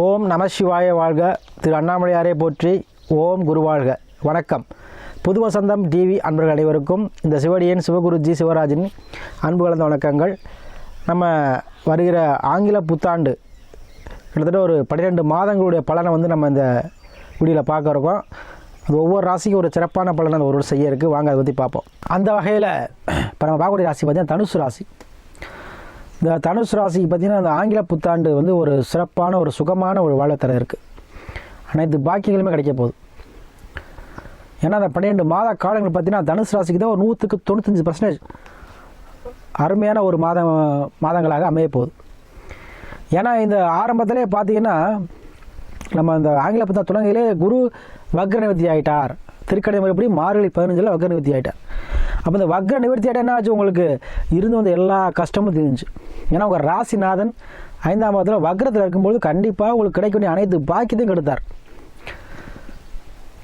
ஓம் நம சிவாய வாழ்க. திரு அண்ணாமலையாரை போற்றி. ஓம் குருவாழ்க வணக்கம். புது வசந்தம் டிவி அன்பர்கள் அனைவருக்கும் இந்த சிவடியன் சிவகுருஜி சிவராஜின் அன்பு கலந்த வணக்கங்கள். நம்ம வருகிற ஆங்கில புத்தாண்டு கிட்டத்தட்ட ஒரு பன்னிரெண்டு மாதங்களுடைய பலனை வந்து நம்ம இந்த வீடியோவில் பார்க்க இருக்கோம். அது ஒவ்வொரு ராசிக்கும் ஒரு சிறப்பான பலனை ஒரு ஒரு செய்ய இருக்குது வாங்க அதை பற்றி பார்ப்போம். அந்த வகையில் இப்போ நம்ம பார்க்கக்கூடிய ராசி பார்த்தீங்கன்னா தனுசு ராசி. இந்த தனுசு ராசிக்கு பார்த்தீங்கன்னா அந்த ஆங்கில புத்தாண்டு வந்து ஒரு சிறப்பான ஒரு சுகமான ஒரு வாழத்தர இருக்குது அனைத்து பாக்கியங்களுமே கிடைக்க போகுது. ஏன்னா அந்த பன்னிரெண்டு மாத காலங்கள் பார்த்தீங்கன்னா தனுசு ராசிக்கு தான் ஒரு நூற்றுக்கு தொண்ணூத்தஞ்சு பர்சன்டேஜ் அருமையான ஒரு மாதம் மாதங்களாக அமைய போகுது. ஏன்னா இந்த ஆரம்பத்திலே பார்த்தீங்கன்னா நம்ம இந்த ஆங்கில புத்தா தொடங்கிலே குரு வக்ர ஆகிட்டார் திருக்கடை முறைப்படி மார்கழி பதினஞ்சில் வக்ர நிவர்த்தி ஆகிட்டார் அப்போ இந்த வக்ர நிவர்த்தி ஆகிட்டா என்ன ஆச்சு? உங்களுக்கு இருந்து வந்த எல்லா கஷ்டமும் தெரிஞ்சு ஏன்னா உங்கள் ராசிநாதன் ஐந்தாம் மாதத்தில் வக்ரத்தில் இருக்கும்போது கண்டிப்பாக உங்களுக்கு கிடைக்க வேண்டிய அனைத்து பாக்கியத்தையும் கெடுத்தார்.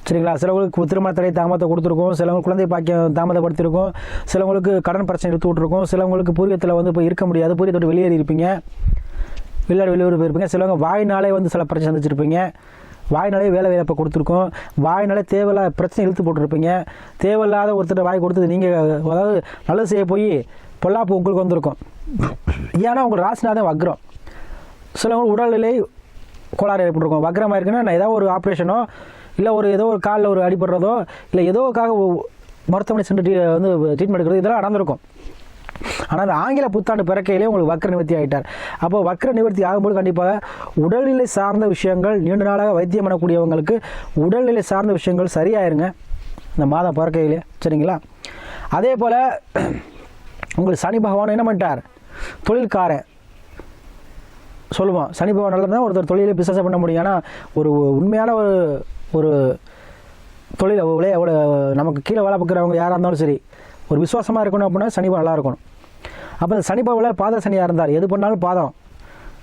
சரிங்களா? சிலவங்களுக்கு திருமண தடை தாமதத்தை கொடுத்துருக்கோம் சிலவங்களுக்கு குழந்தை பாக்கியம் தாமதப்படுத்திருக்கோம் சிலவங்களுக்கு கடன் பிரச்சனை எடுத்து விட்ருக்கோம் சிலவங்களுக்கு பூரியத்தில் வந்து இப்போ இருக்க முடியாது பூரியத்தை வெளியேறி இருப்பீங்க வெளியாடு வெளியூர் போயிருப்பீங்க. சிலவங்க வாய்னாலே வந்து சில பிரச்சனை சந்திச்சிருப்பீங்க. வாய்னாலே வேலை வாய்ப்பை கொடுத்துருக்கோம். வாய்னாலே தேவையில்லாத பிரச்சனை இழுத்து போட்டிருப்பீங்க. தேவையில்லாத ஒருத்தர் வாய் கொடுத்தது நீங்கள் அதாவது நல்லது செய்ய போய் பொல்லாப்பு உங்களுக்கு வந்திருக்கும். ஏன்னா உங்கள் ராசினாதான் வக்ரம். சிலவங்க உடல்நிலை கோளாறு ஏற்பட்டிருக்கும். வக்ரமாக இருக்குன்னா நான் ஏதாவது ஒரு ஆப்ரேஷனோ இல்லை ஒரு ஏதோ ஒரு காலில் ஒரு அடிபடுறதோ இல்லை ஏதோக்காக மருத்துவமனை சென்று வந்து ட்ரீட்மெண்ட் எடுக்கிறது இதெல்லாம் நடந்திருக்கும். ஆனால் ஆங்கில புத்தாண்டு பிறக்கையிலே உங்களுக்கு வக்ர நிவர்த்தி ஆகிட்டார் அப்போ வக்ர நிவர்த்தி ஆகும்போது கண்டிப்பாக உடல்நிலை சார்ந்த விஷயங்கள் நீண்ட நாளாக வைத்தியம் பண்ணக்கூடியவங்களுக்கு உடல்நிலை சார்ந்த விஷயங்கள் சரியாயிருங்க. இந்த மாதம் பிறக்கையிலே. சரிங்களா? அதே போல் உங்களுக்கு சனி பகவான் என்ன பண்ணிட்டார்? தொழில்காரன் சொல்லுவோம் சனி பகவான் நல்லதுனா ஒருத்தர் தொழிலை பிசினஸ் பண்ண முடியும். ஏன்னா ஒரு உண்மையான ஒரு ஒரு தொழில் அவ்வளோ நமக்கு கீழே வேலை பார்க்குறவங்க யாராக இருந்தாலும் சரி ஒரு விசுவாசமாக இருக்கணும் அப்படின்னா சனி நல்லா இருக்கணும். அப்போ இந்த சனி பாத சனியாக இருந்தார். எது பண்ணாலும் பாதம்.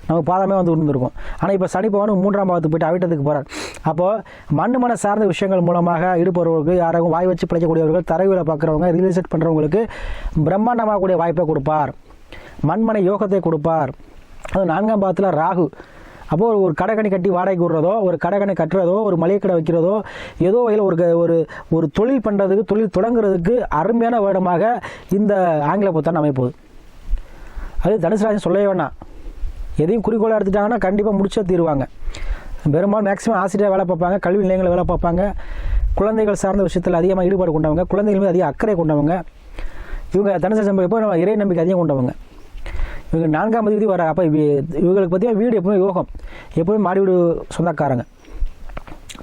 நமக்கு பாதமே வந்து உணர்ந்துருக்கும் ஆனால் இப்போ சனி மூன்றாம் பாவத்துக்கு போயிட்டு அவிட்டத்துக்கு போகிறார் அப்போது மண் மன சார்ந்த விஷயங்கள் மூலமாக ஈடுபடுறவர்களுக்கு யாராவது வாய் வச்சு பிழைக்கக்கூடியவர்கள் தரவியில் பார்க்குறவங்க ரியல் எஸ்டேட் பண்ணுறவங்களுக்கு பிரம்மாண்டமாகக்கூடிய வாய்ப்பை கொடுப்பார். மண்மனை யோகத்தை கொடுப்பார். அது நான்காம் பாவத்தில் ராகு. அப்போ ஒரு கடைக்கணி கட்டி வாடகைக்கு விடுறதோ ஒரு கடைக்கணி கட்டுறதோ ஒரு மளிகை கடை வைக்கிறதோ ஏதோ வகையில் ஒரு க- ஒரு ஒரு தொழில் பண்ணுறதுக்கு தொழில் தொடங்குறதுக்கு அருமையான வருடமாக இந்த ஆங்கில புத்தாண்டு அமைப்போகுது அது தனுசு ராசி சொல்லவே வேணாம். எதையும் குறிக்கோளாக எடுத்துட்டாங்கன்னா கண்டிப்பாக முடிச்சே தீருவாங்க. பெரும்பாலும் மேக்ஸிமம் ஆசிரியர் வேலை பார்ப்பாங்க கல்வி நிலையங்களில் வேலை பார்ப்பாங்க. குழந்தைகள் சார்ந்த விஷயத்தில் அதிகமாக ஈடுபாடு கொண்டவங்க குழந்தைகள் மீது அதிக அக்கறை கொண்டவங்க. இவங்க தனுசு ராசி எப்போ இறை நம்பிக்கை அதிகம் கொண்டவங்க. இவங்க நான்காம் தேதி வர அப்போ இவங்களுக்கு பார்த்தீங்கன்னா வீடு எப்பவுமே யோகம். எப்பவுமே மாடி வீடு சொந்தக்காரங்க.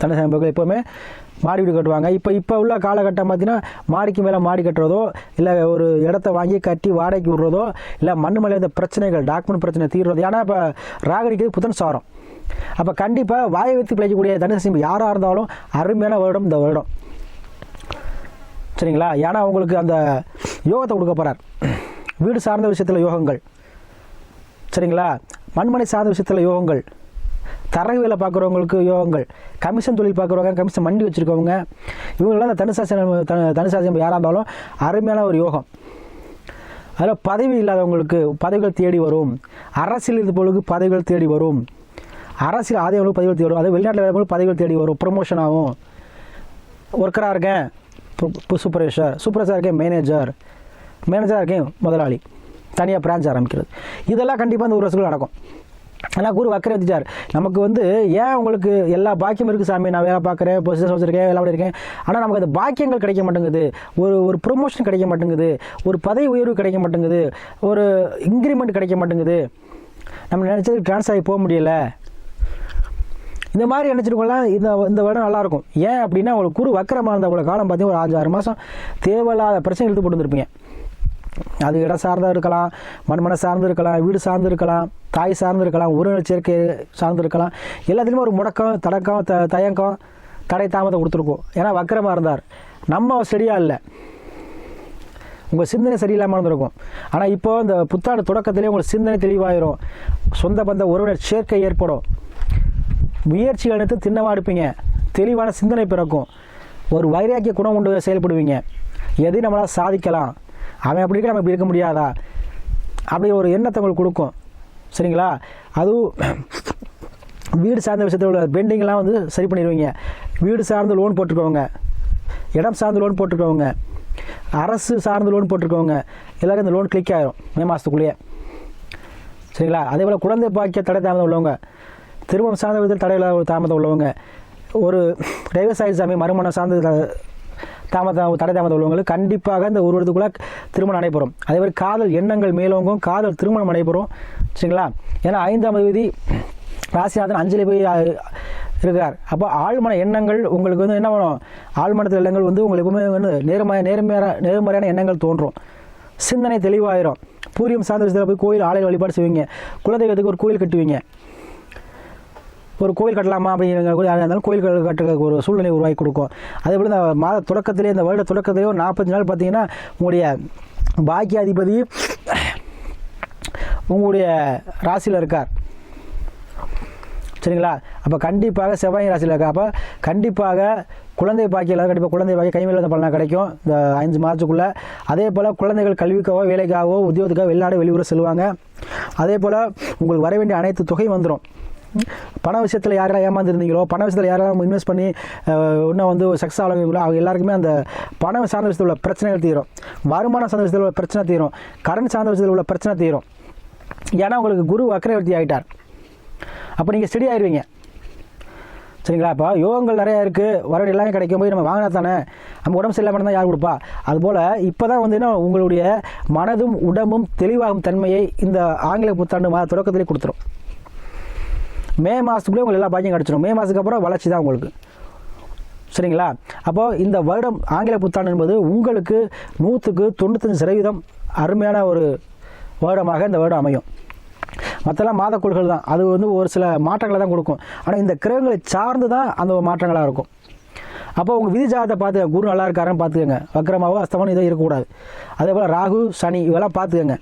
தனுசு ராசி எப்போவுமே மாடி வீடு கட்டுவாங்க. இப்போ இப்போ உள்ள காலகட்டம் பார்த்தீங்கன்னா மாடிக்கு மேலே மாடி கட்டுறதோ இல்லை ஒரு இடத்த வாங்கி கட்டி வாடகைக்கு விடுறதோ இல்லை மண் மேலே இந்த பிரச்சனைகள் டாக்குமெண்ட் பிரச்சனை தீர்றது ஏன்னா இப்போ ராகடிக்கு புதன் சாரம். அப்போ கண்டிப்பாக வாயை வைத்து பிழைக்கக்கூடிய தனுசு யாராக இருந்தாலும் அருமையான வருடம் இந்த வருடம். சரிங்களா? ஏன்னா அவங்களுக்கு அந்த யோகத்தை கொடுக்க போகிறார் வீடு சார்ந்த விஷயத்தில் யோகங்கள். சரிங்களா மண்மனை சார்ந்த விஷயத்தில் யோகங்கள் தரகு வேலை பார்க்குறவங்களுக்கு யோகங்கள் கமிஷன் தொழில் பார்க்குறவங்க கமிஷன் மண்டி வச்சுருக்கவங்க இவங்களாம் இந்த தனுசாசனம் தனுசாசனம் யாராக இருந்தாலும் அருமையான ஒரு யோகம் அதில் பதவி இல்லாதவங்களுக்கு பதவிகள் தேடி வரும் அரசியல் இதுபோலுக்கு பதவிகள் தேடி வரும் அரசியல் ஆதரவுகளுக்கு பதவிகள் தேடி வரும் அது வெளிநாட்டில் வேலைகளுக்கு பதவிகள் தேடி வரும் ப்ரொமோஷன் ஆகும் ஒர்க்கராக இருக்கேன் சூப்பர்வைசர் சூப்பர்வைசராக இருக்கேன் மேனேஜர் மேனேஜராக இருக்கேன் முதலாளி தனியாக பிரான்ச் ஆரம்பிக்கிறது. இதெல்லாம் கண்டிப்பாக இந்த ஒரு வருஷத்துக்குள்ள நடக்கும். ஆனால் குரு வக்கரத்துச்சார் நமக்கு வந்து ஏன் உங்களுக்கு எல்லா பாக்கியம் இருக்குது சாமி? நான் வேலை பார்க்குறேன் பொசிஷன் வச்சுருக்கேன் வேலை இருக்கேன். ஆனால் நமக்கு அந்த பாக்கியங்கள் கிடைக்க மாட்டேங்குது. ஒரு ஒரு ப்ரொமோஷன் கிடைக்க மாட்டேங்குது. ஒரு பதவி உயர்வு கிடைக்க மாட்டேங்குது. ஒரு இன்க்ரிமெண்ட் கிடைக்க மாட்டேங்குது. நம்ம நினச்சது ட்ரான்ஸ் ஆகி போக முடியல. இந்த மாதிரி நினச்சிருக்கோம்லாம் இந்த இந்த வருடம் நல்லாயிருக்கும் ஏன் அப்படின்னா உங்களுக்கு குரு வக்கரமாக இருந்த அவ்வளோ காலம் பார்த்தீங்கன்னா ஒரு அஞ்சு ஆறு மாதம் தேவையில்லாத பிரச்சனை இழுத்து போட்டுருப்பீங்க அது இடம் சார்ந்தா இருக்கலாம் மண்மனை சார்ந்து இருக்கலாம் வீடு சார்ந்து இருக்கலாம் தாய் சார்ந்து இருக்கலாம் உறவினர் சேர்க்கை சார்ந்து இருக்கலாம். எல்லாத்துலேயுமே ஒரு முடக்கம் தடக்கம் த தயக்கம் தடை தாமதம் கொடுத்துருக்கோம். ஏன்னா வக்கரமாக இருந்தார். நம்ம சரியாக இல்லை. உங்கள் சிந்தனை சரியில்லாமல் இருந்திருக்கும். ஆனால் இப்போ இந்த புத்தாண்டு தொடக்கத்திலே உங்களுக்கு சிந்தனை தெளிவாயிரும். சொந்த பந்த உறவினர் சேர்க்கை ஏற்படும். முயற்சி எடுத்து திண்ணமாக எடுப்பீங்க. தெளிவான சிந்தனை பிறக்கும். ஒரு வைராக்கிய குணம் கொண்டு செயல்படுவீங்க. எதையும் நம்மளால் சாதிக்கலாம்? அவன் அப்படி இருக்க நம்ம இப்படி இருக்க முடியாதா? அப்படி ஒரு எண்ணத்தை உங்களுக்கு கொடுக்கும். சரிங்களா? அதுவும் வீடு சார்ந்த விஷயத்தில் உள்ள பெண்டிங்லாம் வந்து சரி பண்ணிடுவீங்க. வீடு சார்ந்து லோன் போட்டுக்கோங்க இடம் சார்ந்து லோன் போட்டுக்கோங்க அரசு சார்ந்து லோன் போட்டுக்கோங்க எல்லோரும் இந்த லோன் கிளிக் ஆகிரும் மே மாதத்துக்குள்ளேயே சரிங்களா? அதே போல் குழந்தை பாக்கிய தடை தாமதம் உள்ளவங்க திருமணம் சார்ந்த விதத்தில் தடையில்லாத தாமதம் உள்ளவங்க ஒரு விவசாய சாமி மறுமணம் சார்ந்த தாமதம் தடை தாமதம் உள்ளவங்களுக்கு கண்டிப்பாக இந்த ஒரு வருடத்துக்குள்ளே திருமணம் நடைபெறும். அதே மாதிரி காதல் எண்ணங்கள் மேலோங்கும் காதல் திருமணம் நடைபெறும். சரிங்களா? ஏன்னா ஐந்தாம் விதி ராசிநாதன் அஞ்சலி போய் இருக்கிறார் அப்போ ஆழ்மன எண்ணங்கள் உங்களுக்கு வந்து என்ன பண்ணும்? ஆழ்மனத்தில் எண்ணங்கள் வந்து உங்களுக்கு எப்பவுமே வந்து நேர்மைய நேர்மையான நேர்மறையான எண்ணங்கள் தோன்றும். சிந்தனை தெளிவாயிரும். பூரியம் சார்ந்த விஷயத்தில் போய் கோயில் ஆலய வழிபாடு செய்வீங்க. குலதெய்வத்துக்கு ஒரு கோயில் கட்டுவீங்க. ஒரு கோயில் கட்டலாமா அப்படிங்கிற கூட யாராக இருந்தாலும் கோயில் கட்டுறதுக்கு ஒரு சூழ்நிலை உருவாக்கி கொடுக்கும். அதே போல் இந்த மாத தொடக்கத்திலே இந்த வருட தொடக்கத்திலே ஒரு நாற்பத்தஞ்சு நாள் பார்த்தீங்கன்னா உங்களுடைய பாக்கியாதிபதி உங்களுடைய ராசியில் இருக்கார். சரிங்களா? அப்போ கண்டிப்பாக செவ்வாய் ராசியில் இருக்கா அப்போ கண்டிப்பாக குழந்தை பாக்கியில் கண்டிப்பாக குழந்தை பாக்கி கைமையில் பலனாக கிடைக்கும். இந்த அஞ்சு மாதத்துக்குள்ளே. அதே போல் குழந்தைகள் கல்விக்காகவோ வேலைக்காகவோ உத்தியோகத்துக்காக வெளிநாடு வெளியூர் செல்வாங்க. அதே போல் உங்களுக்கு வர வேண்டிய அனைத்து தொகையும் வந்துடும் பண விஷயத்தில் யாரெல்லாம் ஏமாந்துருந்தீங்களோ பண விஷயத்தில் யாரெல்லாம் இன்வெஸ்ட் பண்ணி இன்னும் வந்து சக்ஸஸ் ஆளுங்களோ அவங்க எல்லாருக்குமே அந்த பணம் சார்ந்த விஷயத்தில் உள்ள பிரச்சனைகள் தீரும். வருமானம் சார்ந்த விஷயத்தில் உள்ள பிரச்சனை தீரும். கடன் சார்ந்த விஷயத்தில் உள்ள பிரச்சனை தீரும். ஏன்னா உங்களுக்கு குரு வக்கரவர்த்தி ஆகிட்டார் அப்போ நீங்கள் ஸ்டடி ஆயிடுவீங்க சரிங்களா? இப்போ யோகங்கள் நிறையா இருக்குது வரவேண்டிய எல்லாமே கிடைக்கும். போய் நம்ம வாங்கினா தானே? நம்ம உடம்பு சரியில்லாமல் தான் யார் கொடுப்பா? அதுபோல் இப்போ தான் வந்து என்ன உங்களுடைய மனதும் உடம்பும் தெளிவாகும் தன்மையை இந்த ஆங்கில புத்தாண்டு மாத தொடக்கத்திலே கொடுத்துரும். மே மாதத்துக்குள்ளே உங்களுக்கு எல்லா பாக்கியம் கிடச்சிடும் மே மாதத்துக்கு அப்புறம் வளர்ச்சி தான் உங்களுக்கு. சரிங்களா? அப்போது இந்த வருடம் ஆங்கில புத்தாண்டு என்பது உங்களுக்கு நூற்றுக்கு தொண்ணூத்தஞ்சு சதவீதம் அருமையான ஒரு வருடமாக இந்த வருடம் அமையும். மற்றெல்லாம் மாதக்குழுகள் தான். அது வந்து ஒரு சில மாற்றங்களை தான் கொடுக்கும். ஆனால் இந்த கிரகங்களை சார்ந்து தான் அந்த மாற்றங்களாக இருக்கும். அப்போ உங்கள் விதி ஜாதத்தை பார்த்து குரு நல்லா இருக்காருன்னு பார்த்துக்கோங்க. வக்ரமாவோ அஸ்தமனம் இதோ இருக்கக்கூடாது. அதே போல் ராகு சனி இதெல்லாம் பார்த்துக்கோங்க.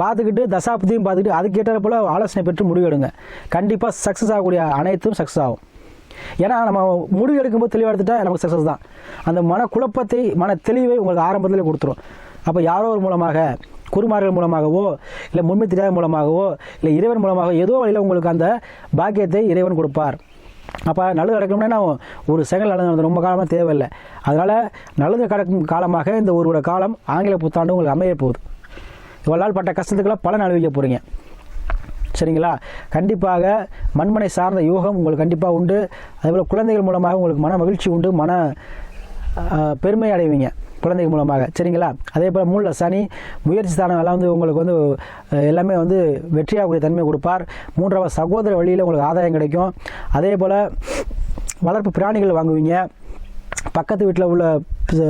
பார்த்துக்கிட்டு தசாப்தியும் பார்த்துக்கிட்டு அதுக்கேற்ற போல் ஆலோசனை பெற்று முடிவெடுங்க. கண்டிப்பாக சக்ஸஸ் ஆகக்கூடிய அனைத்தும் சக்ஸஸ் ஆகும். ஏன்னா நம்ம முடிவு எடுக்கும்போது தெளிவாக எடுத்துட்டா நமக்கு சக்ஸஸ் தான். அந்த மன குழப்பத்தை மன தெளிவை உங்களுக்கு ஆரம்பத்தில் கொடுத்துரும். அப்போ யாரோ ஒரு மூலமாக குருமார்கள் மூலமாகவோ இல்லை முன்மை தெரியாத மூலமாகவோ இல்லை இறைவன் மூலமாக ஏதோ வழியில் உங்களுக்கு அந்த பாக்கியத்தை இறைவன் கொடுப்பார். அப்போ நல்லது நடக்கணும்னா நான் ஒரு செகண்ட் நடந்து ரொம்ப காலமாக தேவையில்லை. அதனால் நல்லது கிடக்கும் காலமாக இந்த ஒரு காலம் ஆங்கில புத்தாண்டு உங்களுக்கு அமைய போகுது இவ்வளோ பட்ட கஷ்டத்துக்கெல்லாம் பலன் அனுபவிக்க போகிறீங்க சரிங்களா? கண்டிப்பாக மண்மனை சார்ந்த யோகம் உங்களுக்கு கண்டிப்பாக உண்டு. அதேபோல் குழந்தைகள் மூலமாக உங்களுக்கு மன மகிழ்ச்சி உண்டு. மன பெருமை அடைவீங்க குழந்தைகள் மூலமாக. சரிங்களா? அதே போல் மூல சனி முயற்சி ஸ்தானம் எல்லாம் வந்து உங்களுக்கு வந்து எல்லாமே வந்து வெற்றியாகக்கூடிய தன்மை கொடுப்பார். மூன்றாவது சகோதர வழியில் உங்களுக்கு ஆதாயம் கிடைக்கும். அதே போல் வளர்ப்பு பிராணிகள் வாங்குவீங்க. பக்கத்து வீட்டில் உள்ள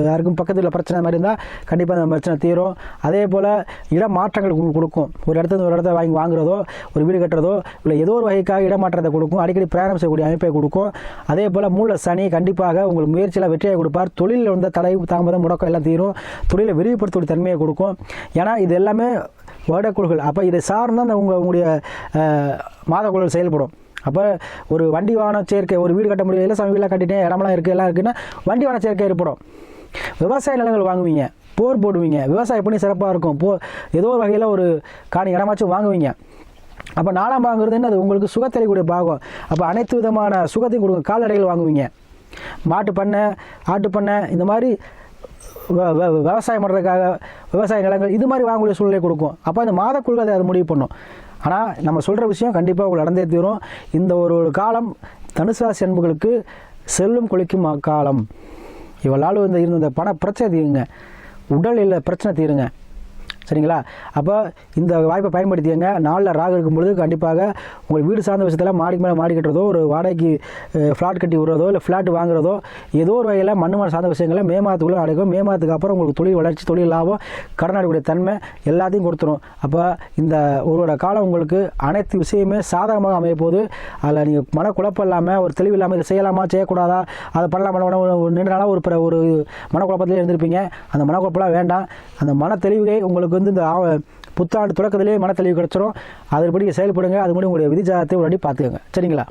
யாருக்கும் பக்கத்தில் பிரச்சனை மாதிரி இருந்தால் கண்டிப்பாக அந்த பிரச்சனை தீரும். அதே போல் இடம் மாற்றங்கள் உங்களுக்கு கொடுக்கும். ஒரு இடத்துல ஒரு இடத்த வாங்கி வாங்குறதோ ஒரு வீடு கட்டுறதோ இல்லை ஏதோ ஒரு வகைக்காக இடமாற்றத்தை கொடுக்கும். அடிக்கடி பிரயாணம் செய்யக்கூடிய அமைப்பை கொடுக்கும். அதே போல் மூல சனி கண்டிப்பாக உங்களுக்கு முயற்சியில் வெற்றியை கொடுப்பார். தொழிலில் வந்த தடை தாமதம் முடக்கம் எல்லாம் தீரும். தொழிலை விரிவுபடுத்தக்கூடிய தன்மையை கொடுக்கும். ஏன்னா இது எல்லாமே வருடக்குழுகள் அப்போ இதை சார்ந்து அந்த உங்கள் உங்களுடைய அஹ், மாதக்குழுகள் செயல்படும். அப்போ ஒரு வண்டி வாகன சேர்க்கை ஒரு வீடு கட்ட முடியல சம வீடெலாம் கட்டிட்டேன் இடமெல்லாம் இருக்குது எல்லாம் இருக்குன்னா வண்டி வாகன சேர்க்கை ஏற்படும். விவசாய நிலங்கள் வாங்குவீங்க போர் போடுவீங்க. விவசாயம் பண்ணி சிறப்பாக இருக்கும். போ ஏதோ ஒரு வகையில் ஒரு காணி இடமாச்சும் வாங்குவீங்க. அப்போ நாலாம் பாகங்கிறது என்ன அது உங்களுக்கு சுகத்தளிக்கூடிய பாகம். அப்போ அனைத்து விதமான சுகத்தையும் கொடுக்கும். கால்நடைகள் வாங்குவீங்க. மாட்டு பண்ணை ஆட்டு பண்ணை இந்த மாதிரி விவசாயம் பண்ணுறதுக்காக விவசாய நிலங்கள் இது மாதிரி வாங்கக்கூடிய சூழ்நிலை கொடுக்கும். அப்போ அந்த மாதக்குழுவை அதை முடிவு பண்ணும். ஆனால் நம்ம சொல்கிற விஷயம் கண்டிப்பாக உங்களுக்கு நடந்தே தீரும். இந்த ஒரு ஒரு காலம் தனுசு அன்புகளுக்கு செல்லும் கொளிக்கும் காலம். இவளால் இந்த இருந்த பண பிரச்சனை தீருங்க. உடல் இல்லை பிரச்சனை தீருங்க. சரிங்களா? அப்போ இந்த வாய்ப்பை பயன்படுத்தியங்க நாளில் ராகு இருக்கும் பொழுது கண்டிப்பாக உங்கள் வீடு சார்ந்த விஷயத்தில் மாடிக்கு மேலே மாடி கட்டுறதோ ஒரு வாடகைக்கு ஃப்ளாட் கட்டி விடுறதோ இல்லை ஃப்ளாட் வாங்குறதோ ஏதோ ஒரு வகையில் மண் மண் சார்ந்த விஷயங்களை மே மாதத்துக்குள்ளே நடக்கும். மே மாதத்துக்கு அப்புறம் உங்களுக்கு தொழில் வளர்ச்சி தொழில் லாபம் கடன் தன்மை எல்லாத்தையும் கொடுத்துரும். அப்போ இந்த ஒருவரோட காலம் உங்களுக்கு அனைத்து விஷயமே சாதகமாக அமைய போது அதில் நீங்கள் மனக்குழப்பம் இல்லாமல் ஒரு தெளிவு இல்லாமல் இதை செய்யலாமா செய்யக்கூடாதா? அதை பண்ணலாம் பண்ண ஒரு நீண்ட நாளாக ஒரு பிற- ஒரு மனக்குழப்பத்திலே இருந்திருப்பீங்க. அந்த மனக்குழப்பெல்லாம் வேண்டாம். அந்த மன தெளிவுகை உங்களுக்கு வந்து இந்த புத்தாண்டு தொடக்கத்திலே மன தெளிவு கிடச்சிரும். அதன்படி செயல்படுங்க. அது மட்டும் உங்களுடைய விதிஜாதத்தை ஒரு வாட்டி பார்த்துக்கோங்க. சரிங்களா?